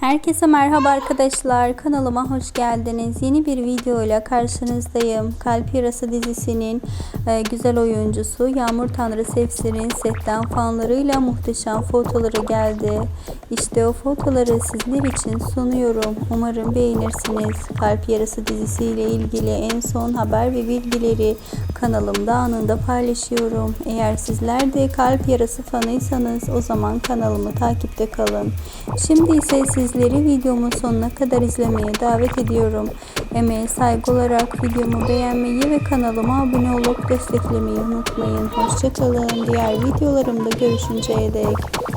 Herkese merhaba arkadaşlar. Kanalıma hoş geldiniz. Yeni bir video ile karşınızdayım. Kalp Yarası dizisinin e, güzel oyuncusu Yağmur Tanrı Sevser'in setten fanlarıyla muhteşem fotoları geldi. İşte o fotoları sizler için sunuyorum. Umarım beğenirsiniz. Kalp Yarası dizisiyle ilgili en son haber ve bilgileri kanalımda anında paylaşıyorum. Eğer sizler de Kalp Yarası fanıysanız o zaman kanalımı takipte kalın. Şimdi ise sizleri videomun sonuna kadar izlemeye davet ediyorum. Emeğe saygı olarak videomu beğenmeyi ve kanalıma abone olup desteklemeyi unutmayın. Hoşçakalın. Diğer videolarımda görüşünceye dek.